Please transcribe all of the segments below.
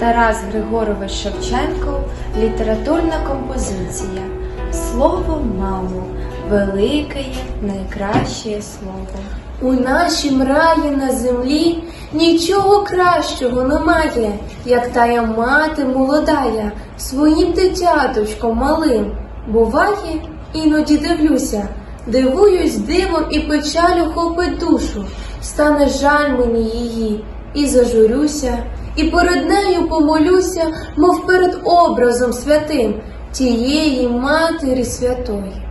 Тарас Григорович Шевченко, літературна композиція. Слово мамо, велике, найкраще слово. У нашім раї на землі нічого кращого немає, як тая мати молодая, своїм дитяточком малим. Буває, іноді дивлюся, дивуюсь дивом і печалю хопить душу. Стане жаль мені її, і зажурюся, і перед нею помолюся, мов перед образом святим тієї Матері Святої.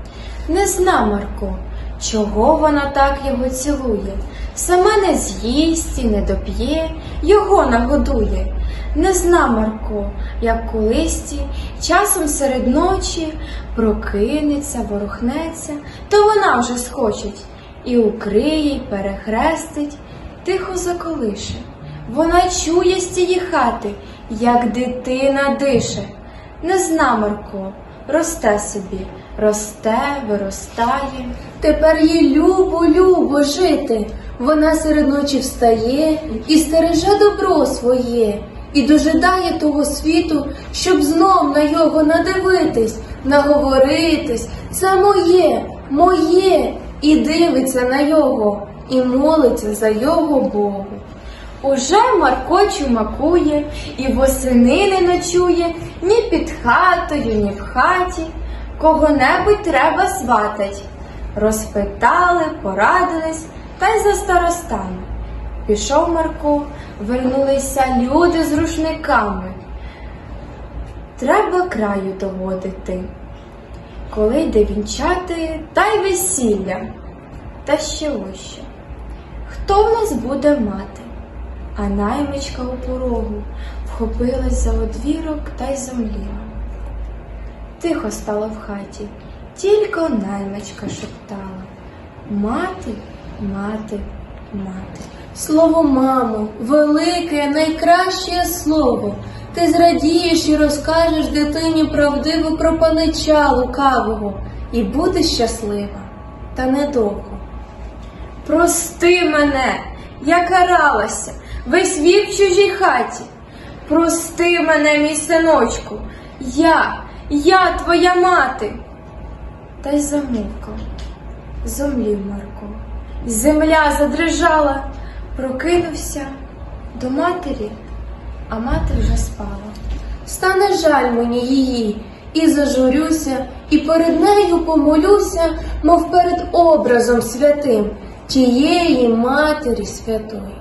Не зна Марко, чого вона так його цілує. Сама не з'їсть і не доп'є, його нагодує. Не зна Марко, як колисті, часом серед ночі прокинеться, ворухнеться, то вона вже скочить і укриє, перехрестить, тихо заколише. Вона чує з тієї хати, як дитина дише. Не зна росте собі, росте, виростає. Тепер їй любо, любо жити. Вона серед ночі встає і стереже добро своє, і дожидає того світу, щоб знов на його надивитись, наговоритись. Це моє, моє, і дивиться на його, і молиться за його Богу. Уже Марко чумакує і восени не ночує ні під хатою, ні в хаті. Кого-небудь треба сватать. Розпитали, порадились та й за старостами. Пішов Марко, вернулися люди з рушниками. Треба краю доводити. Коли йде вінчати, та й весілля. Та ще ось. Хто в нас буде мати? А наймичка у порогу вхопилась за одвірок та й зомліла. Тихо стало в хаті, тільки наймичка шептала Мати, мати, мати. Слово, мамо, велике, найкраще слово. Ти зрадієш і розкажеш дитині правдиво про панича лукавого, і будеш щаслива, та недовго. Прости мене, я каралася, весь вік в чужій хаті. Прости мене, мій синочку, я, я твоя мати. Та й замовкав, зомлів Марко, й земля задрижала, прокинувся до матері, а мати вже спала. Стане жаль мені її, і зажурюся, і перед нею помолюся, мов перед образом святим тієї Матері Святої.